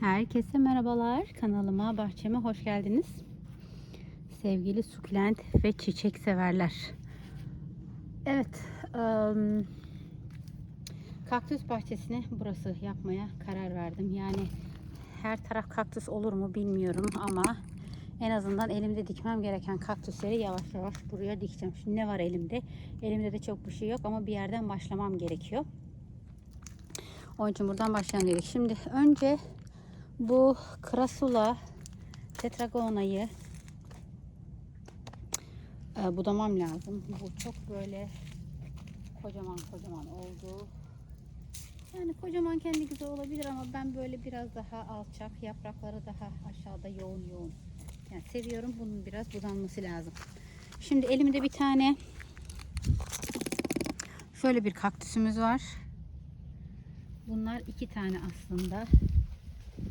Herkese merhabalar. Kanalıma, bahçeme hoş geldiniz. Sevgili sukulent ve çiçek severler. Evet, ım, kaktüs bahçesini burası yapmaya karar verdim. Yani her taraf kaktüs olur mu bilmiyorum ama en azından elimde dikmem gereken kaktüsleri yavaş yavaş buraya dikeceğim. Şimdi ne var elimde? Elimde de çok bir şey yok ama bir yerden başlamam gerekiyor. Onun için buradan başlayalım dedik. Şimdi önce bu Krasula tetragonayı e, budamam lazım. Bu çok böyle kocaman kocaman oldu. Yani kocaman kendi güzel olabilir ama ben böyle biraz daha alçak, yaprakları daha aşağıda yoğun yoğun. Yani seviyorum bunun biraz budanması lazım. Şimdi elimde bir tane şöyle bir kaktüsümüz var. Bunlar iki tane aslında.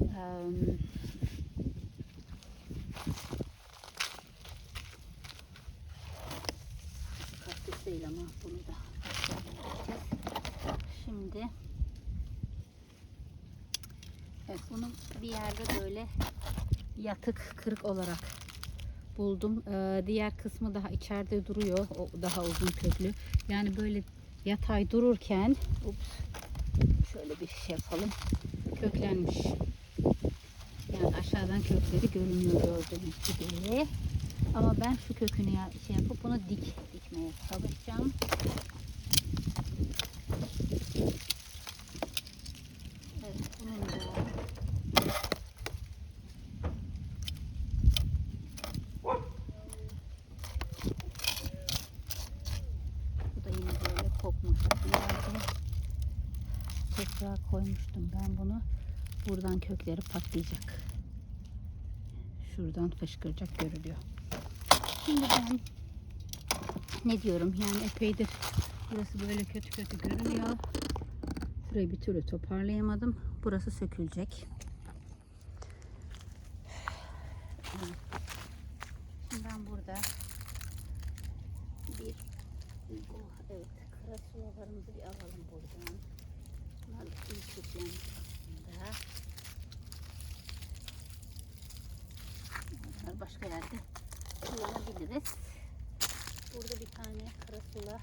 Eee, kaktüs değil ama bunu da Şimdi evet bunu bir yerde böyle yatık kırık olarak buldum. Ee, diğer kısmı daha içeride duruyor. O daha uzun köklü. Yani böyle yatay dururken ups, şöyle bir şey yapalım. Köklenmiş. Yani aşağıdan kökleri görünüyor gördüğünüz gibi. Ama ben şu kökünü şey yapıp bunu dik dikmeye çalışacağım. Evet, bunun da Bu da yine böyle kopmuş. Bir yerde toprağa koymuştum ben bunu. Kökleri patlayacak. Şuradan fışkıracak görülüyor. Şimdi ben ne diyorum yani epeydir burası böyle kötü kötü görünüyor. Burayı bir türlü toparlayamadım. Burası sökülecek. Şimdi ben burada bir oh, evet kara sulalarımızı bir alalım buradan. Bunlar aslında. Yerde kullanabiliriz. Burada bir tane karasula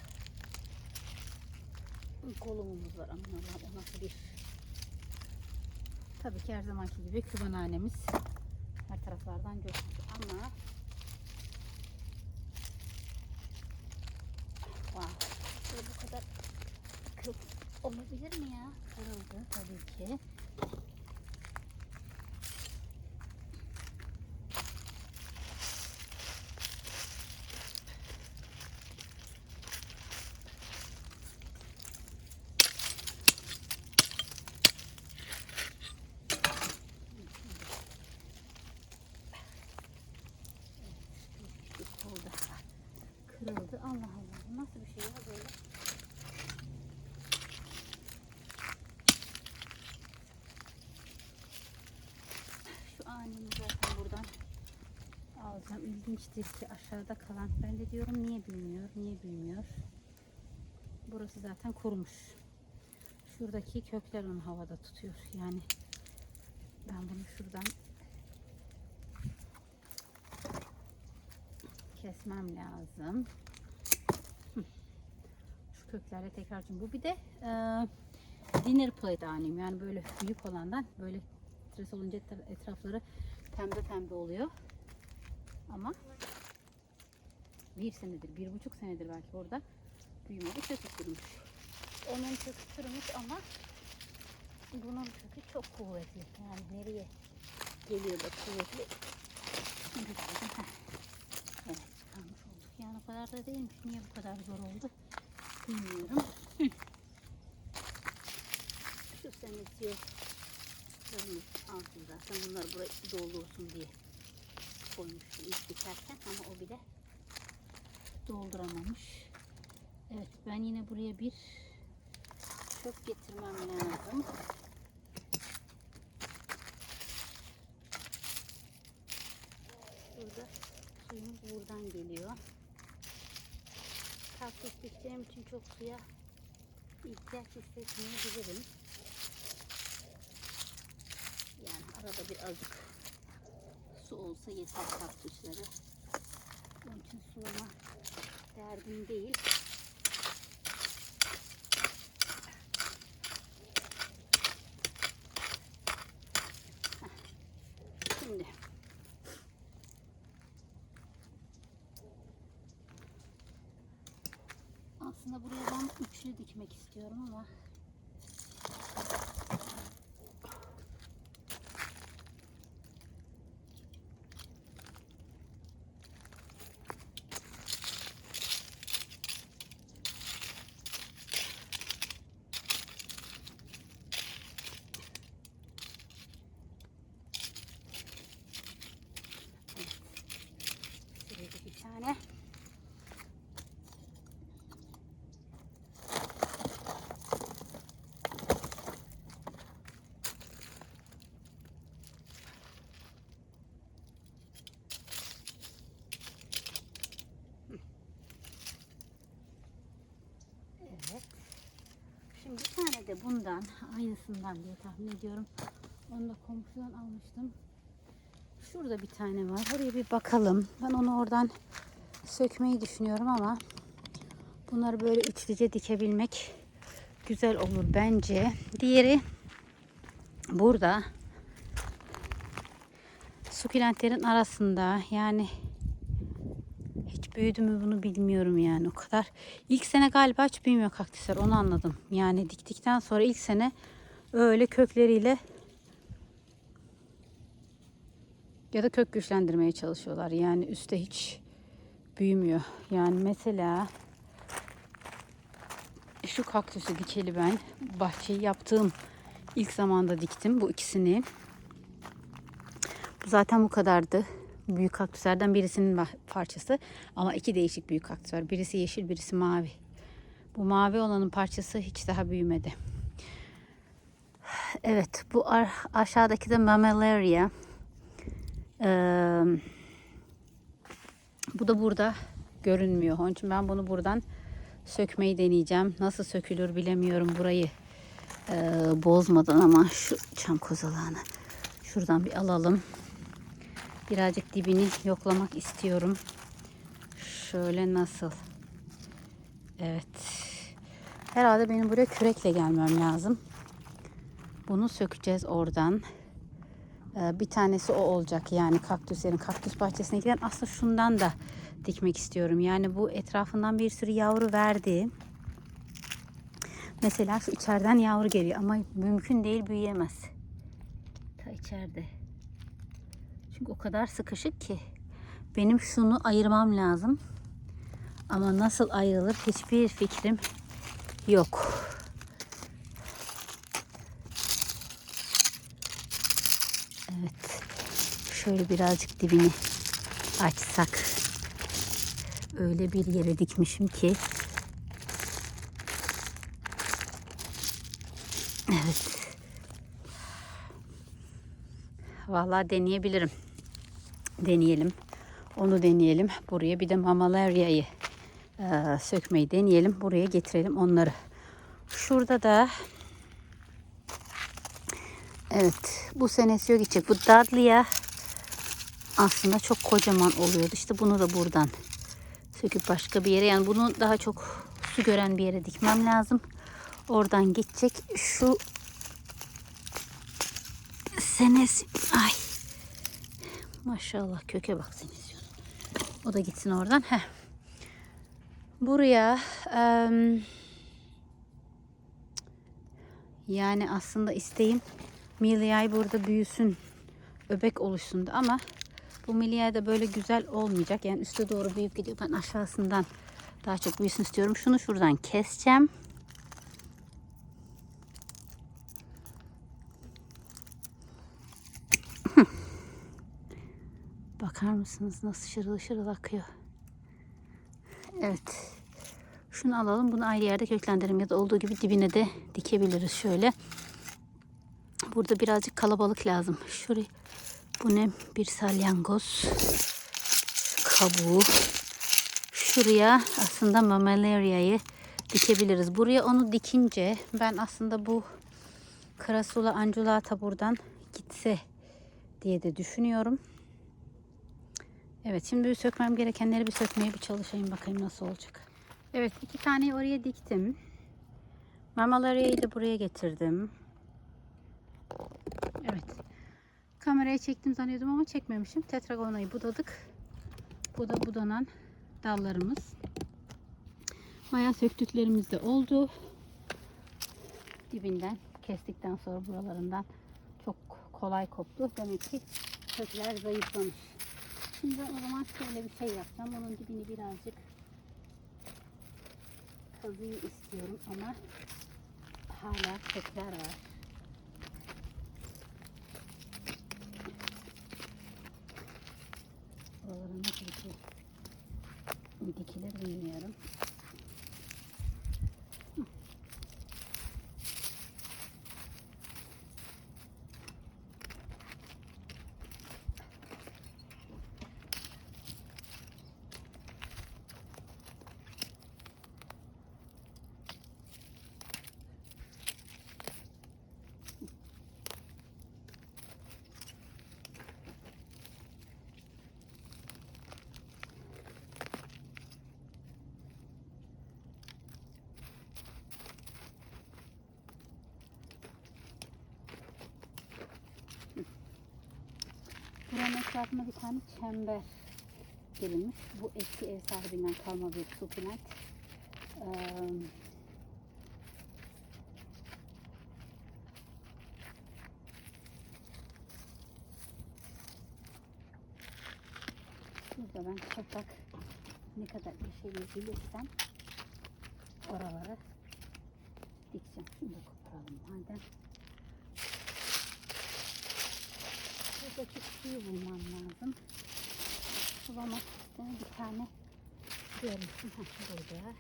kolumuz var. Aman Allah'ım o nasıl bir Tabii ki her zamanki gibi kübanhanemiz her taraflardan göçmüş ama Wow. Şöyle bu kadar kırık olabilir mi ya? Kırıldı tabii ki. Bir kol daha kırıldı. Allah Allah. Bu nasıl bir şey ya böyle? Şu anemi zaten buradan ki aşağıda kalan. Ben de diyorum niye büyümüyor, niye büyümüyor. Burası zaten kurumuş. Şuradaki kökler onu havada tutuyor. Yani ben bunu şuradan kesmem lazım. Şu köklerle tekrar bu bir de e, dinner plate annem yani böyle büyük olandan böyle stres olunca etra- etrafları pembe pembe oluyor. Ama bir senedir, bir buçuk senedir belki orada büyümedi kökü. Onun kökü ama bunun kökü çok kuvvetli. Yani nereye geliyor da kuvvetli. Evet çıkarmış olduk. Yani o kadar da değilmiş. Niye bu kadar zor oldu bilmiyorum. Şu senesi Buranın altı zaten bunlar burayı doldursun diye koymuştum ilk dikerken ama o bile dolduramamış. Evet ben yine buraya bir çöp getirmem lazım. Burada suyumuz buradan geliyor. Kaktüs dikeceğim için çok suya ihtiyaç hissetmeyebilirim. Yani azıcık su olsa yeter kaktüslere. Onun için sulama derdim değil. Şimdi aslında buraya ben üçlü dikmek istiyorum ama Şuraya da bir tane. Evet. Şimdi bir tane de bundan, aynısından diye tahmin ediyorum. Onu da komşudan almıştım. Şurada bir tane var. Oraya bir bakalım. Ben onu oradan sökmeyi düşünüyorum ama bunları böyle üçlüce dikebilmek güzel olur bence. Diğeri burada sukulentlerin arasında yani hiç büyüdü mü bunu bilmiyorum yani o kadar. İlk sene galiba hiç büyümüyor kaktüsler onu anladım. Yani diktikten sonra ilk sene öyle kökleriyle ya da kök güçlendirmeye çalışıyorlar. Yani üstte hiç büyümüyor. Yani mesela şu kaktüsü dikeli ben bahçeyi yaptığım ilk zamanda diktim bu ikisini. Bu zaten bu kadardı. Büyük kaktüslerden birisinin parçası ama iki değişik büyük kaktüs var. Birisi yeşil, birisi mavi. Bu mavi olanın parçası hiç daha büyümedi. Evet, bu aşağıdaki de Mammillaria. Ee, bu da burada görünmüyor. Onun için ben bunu buradan sökmeyi deneyeceğim. Nasıl sökülür bilemiyorum burayı ee, bozmadan ama şu çam kozalağını şuradan bir alalım. Birazcık dibini yoklamak istiyorum. Şöyle nasıl? Evet. Herhalde benim buraya kürekle gelmem lazım. Bunu sökeceğiz oradan. Ee, bir tanesi o olacak yani kaktüslerin kaktüs bahçesine giden aslında şundan da dikmek istiyorum. Yani bu etrafından bir sürü yavru verdi. Mesela şu içeriden yavru geliyor ama mümkün değil büyüyemez. Ta içeride. Çünkü o kadar sıkışık ki. Benim şunu ayırmam lazım. Ama nasıl ayrılır hiçbir fikrim yok. Evet. Şöyle birazcık dibini açsak. Öyle bir yere dikmişim ki. Evet. Vallahi deneyebilirim. Deneyelim. Onu deneyelim. Buraya bir de mamalaria'yı eee, sökmeyi deneyelim. Buraya getirelim onları. Şurada da Evet. Bu senesi yok gidecek. Bu Dudley'a aslında çok kocaman oluyordu. İşte bunu da buradan söküp başka bir yere yani bunu daha çok su gören bir yere dikmem lazım. Oradan gidecek. Şu senesi ay maşallah köke bak senesi. O da gitsin oradan. Heh. Buraya em, yani aslında isteğim Milyay burada büyüsün, öbek oluşsun ama bu milyay da böyle güzel olmayacak. Yani üste doğru büyüyüp gidiyor. Ben aşağısından daha çok büyüsün istiyorum. Şunu şuradan keseceğim. Bakar mısınız nasıl şırıl şırıl akıyor. Evet. Şunu alalım. Bunu ayrı yerde köklendirelim ya da olduğu gibi dibine de dikebiliriz şöyle. Burada birazcık kalabalık lazım. Şuraya bu ne? Bir salyangoz kabuğu. Şuraya aslında mamalaria'yı dikebiliriz. Buraya onu dikince ben aslında bu Crassula angulata buradan gitse diye de düşünüyorum. Evet şimdi bir sökmem gerekenleri bir sökmeye bir çalışayım bakayım nasıl olacak. Evet iki tane oraya diktim. Mamaları da buraya getirdim. Evet. Kameraya çektim zannediyordum ama çekmemişim. Tetragonayı budadık. Bu da budanan dallarımız. Bayağı söktüklerimiz de oldu. Dibinden kestikten sonra buralarından çok kolay koptu. Demek ki kökler zayıflamış. Şimdi o zaman şöyle bir şey yapacağım. Onun dibini birazcık kazıyı istiyorum ama hala kökler var. Buraları nasıl dikilir, dikilir bilmiyorum. Buranın etrafında bir tane çember girilmiş. Bu eski ev sahibinden kalma bir sukulent. Ee, Burada ben toprak ne kadar yeşerebilirsem oraları dikeceğim. Şunu da koparalım madem. Buradaki suyu bulmam lazım. Sulamak isteyen bir tane görmüştüm. Burada.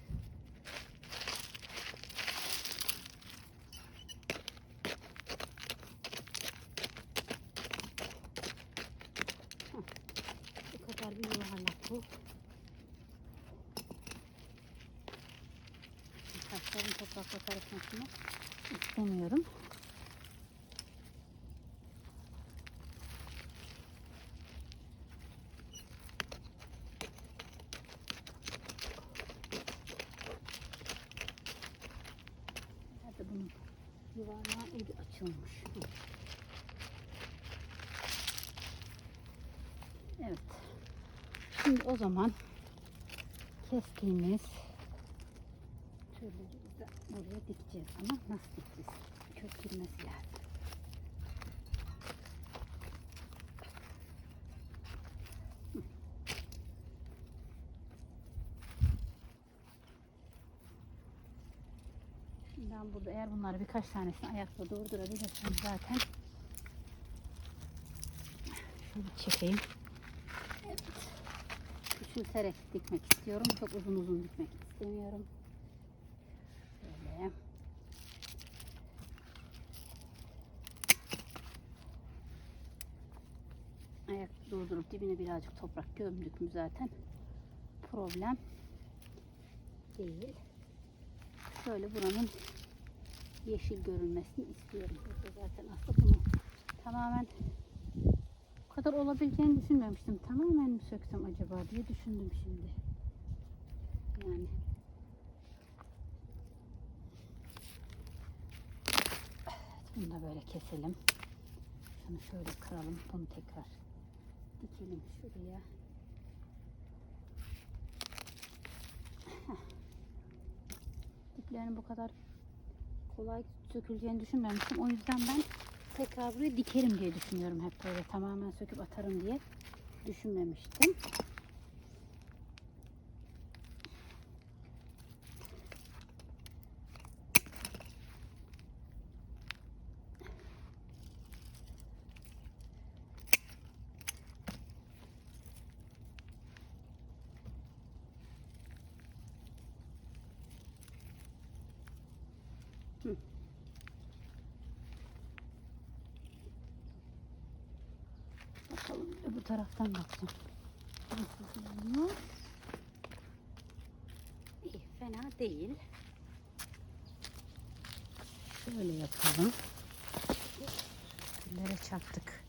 Bu kadar bir yuvarlak bu. Taşların toprakla karışmasını istemiyorum. Nerede bunun yuvarlağı ucu açılmış. Hı. Evet. Şimdi o zaman kestiğimiz türleri de buraya dikeceğiz ama nasıl dikeceğiz? Kök lazım. Ben burada eğer bunları birkaç tanesini ayakta durdurabilirsem zaten şöyle çekeyim. Küçülterek dikmek istiyorum. Çok uzun uzun dikmek istemiyorum. Böyle. Ayak durdurup dibine birazcık toprak gömdük mü zaten problem değil. Şöyle buranın yeşil görünmesini istiyorum. Burada zaten aslında bunu tamamen kadar olabileceğini düşünmemiştim. Tamamen mi söksem acaba diye düşündüm şimdi. Yani Evet, bunu da böyle keselim. Şunu şöyle kıralım. Bunu tekrar dikelim şuraya. Diplerini bu kadar kolay söküleceğini düşünmemiştim. O yüzden ben tekrar buraya dikerim diye düşünüyorum hep böyle tamamen söküp atarım diye düşünmemiştim. Bakalım taraftan bakacağım. Nasıl görünüyor? İyi, fena değil. Şöyle yapalım. Güllere çarptık.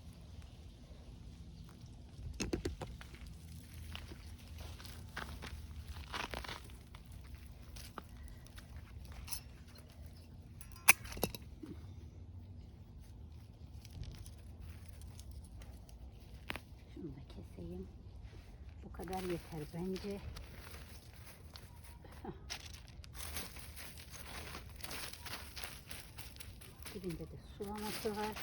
bakayım. Bu kadar yeter bence. Dibinde de sulaması var.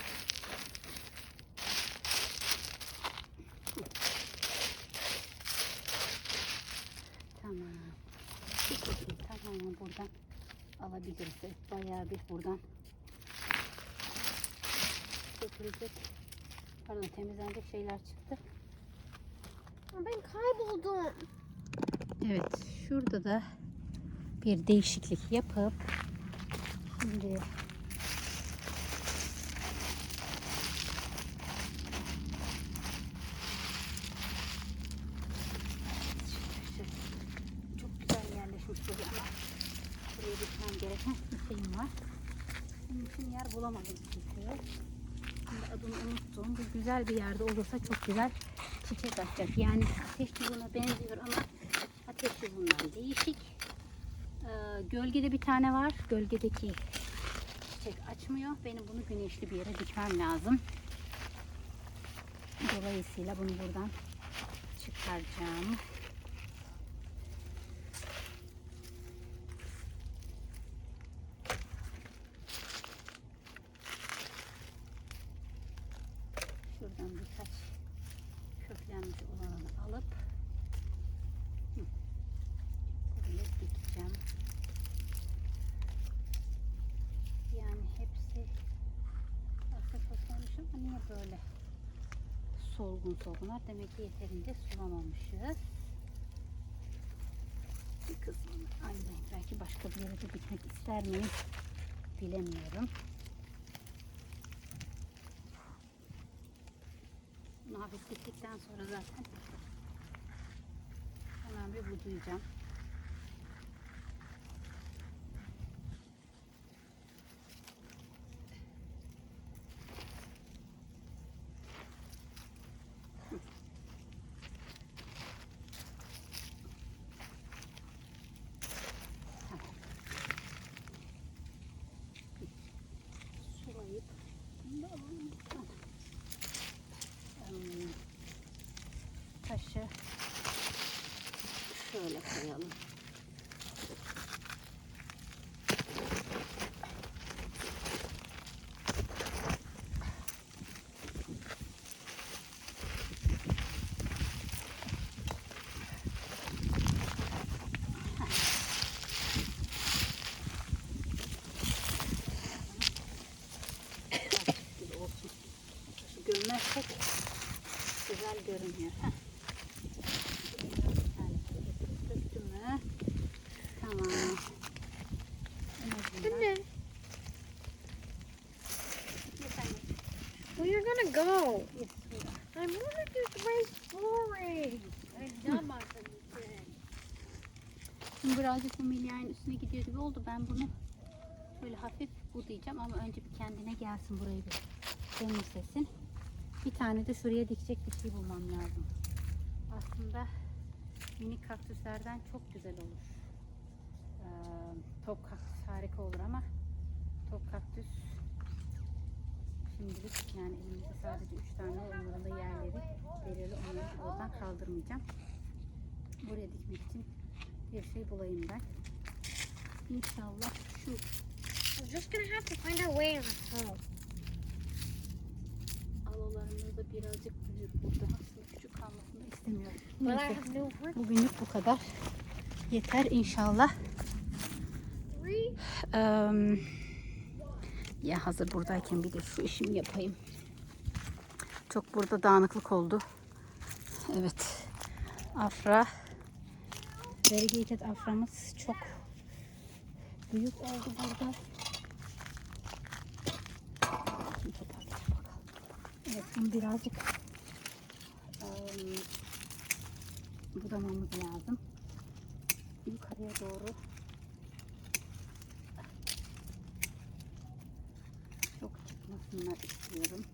Tamam. Bir şekilde tamamen buradan alabiliriz. Bayağı bir buradan dökülecek. Pardon temizlenecek şeyler çıktı. Ama Ben kayboldum. Evet şurada da bir değişiklik yapıp şimdi çok güzel yerleşmiş buraya ama buraya gitmem gereken bir şeyim var. Bunun için yer bulamadım çünkü. Şimdi adını unuttum. Bu güzel bir yerde olursa çok güzel çiçek açacak. Yani ateş çubuğuna benziyor ama ateş çubuğundan değişik. Ee, gölgede bir tane var. Gölgedeki çiçek açmıyor. Benim bunu güneşli bir yere dikmem lazım. Dolayısıyla bunu buradan çıkaracağım. Şuradan birkaç köklenmiş olanını alıp buraya dikeceğim. Yani hepsi aslında köklenmiş ama niye böyle solgun solgunlar? Demek ki yeterince sulamamışız. Bir kısmını aynı belki başka bir yere de dikmek ister miyim? Bilemiyorum. Bunu hafif diktikten sonra zaten hemen bir budayacağım. Taşı şöyle koyalım. Taşı gömmezsek güzel görünüyor. Heh. Gidiyor gibi oldu. Ben bunu böyle hafif budayacağım ama önce bir kendine gelsin burayı bir temizlesin. Bir tane de şuraya dikecek bir şey bulmam lazım. Aslında minik kaktüslerden çok güzel olur. Ee, top kaktüs harika olur ama top kaktüs şimdilik yani elimizde sadece 3 tane onların yerleri belirli onları oradan kaldırmayacağım. Buraya dikmek için bir şey bulayım ben. İnşallah şu We're just gonna have to find our way on our home. alalarımız da birazcık büyük burada. Aslında küçük kalmasını istemiyorum. Neyse. Bugünlük bu kadar. Yeter inşallah. Eee, ya hazır buradayken bir de şu işimi yapayım. Çok burada dağınıklık oldu. Evet. Afra. Variegated aframız çok büyük oldu burada. Şimdi toparlayalım bakalım. Evet bunu birazcık eee, budamamız lazım. Yukarıya doğru çok çıkmasınlar istiyorum.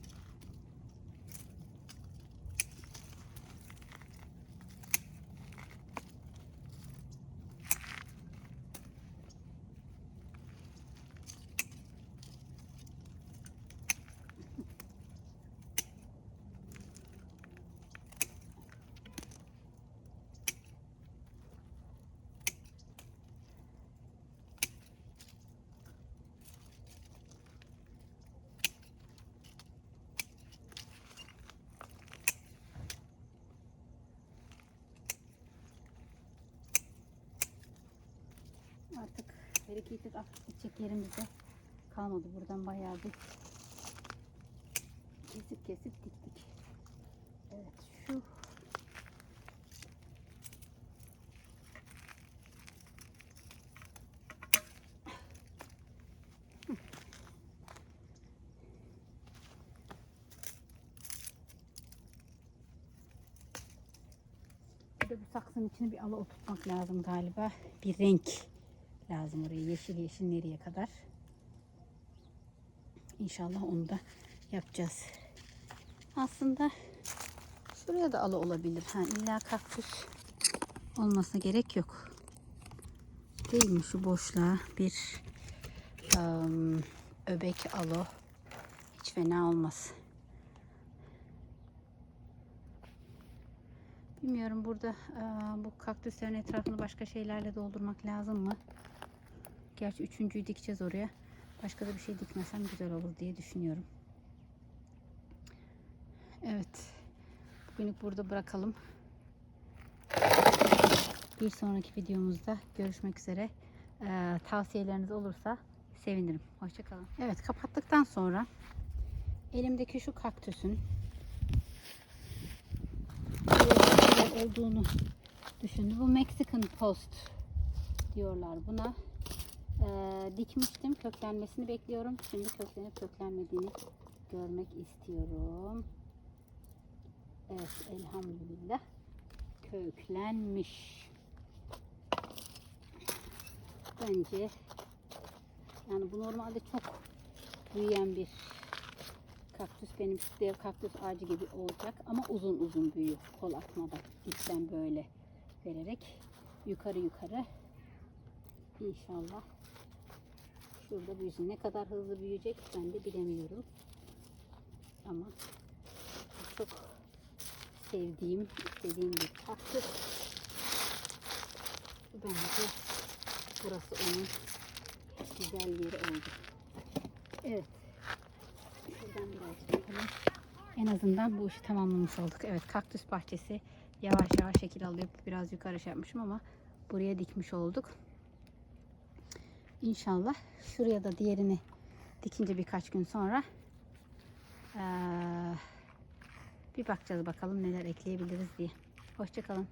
Bereketsiz artık gidecek yerimizde kalmadı. Buradan bayağı bir kesip kesip diktik. Evet şu bu saksının içine bir ala oturtmak lazım galiba. Bir renk lazım oraya. Yeşil yeşil nereye kadar. İnşallah onu da yapacağız. Aslında şuraya da ala olabilir. Ha, illa kaktüs olmasına gerek yok. Değil mi şu boşluğa bir ım, öbek alo hiç fena olmaz. Bilmiyorum burada eee, bu kaktüslerin etrafını başka şeylerle doldurmak lazım mı? Gerçi üçüncüyü dikeceğiz oraya. Başka da bir şey dikmesem güzel olur diye düşünüyorum. Evet. Bugünlük burada bırakalım. Bir sonraki videomuzda görüşmek üzere. Eee, tavsiyeleriniz olursa sevinirim. Hoşçakalın. Evet kapattıktan sonra elimdeki şu kaktüsün olduğunu düşündüm. Bu Mexican Post diyorlar buna. Ee, dikmiştim. Köklenmesini bekliyorum. Şimdi köklenip köklenmediğini görmek istiyorum. Evet elhamdülillah köklenmiş. Bence yani bu normalde çok büyüyen bir kaktüs benim dev kaktüs ağacı gibi olacak ama uzun uzun büyüyor kol atmadan dipten böyle vererek yukarı yukarı inşallah şurada büyüsün ne kadar hızlı büyüyecek ben de bilemiyorum ama çok sevdiğim istediğim bir kaktüs bence burası onun güzel yeri oldu evet Şuradan birazcık yapalım. En azından bu işi tamamlamış olduk. Evet kaktüs bahçesi yavaş yavaş şekil alıyor. Biraz yukarı şey yapmışım ama buraya dikmiş olduk. İnşallah şuraya da diğerini dikince birkaç gün sonra eee, bir bakacağız bakalım neler ekleyebiliriz diye. Hoşçakalın.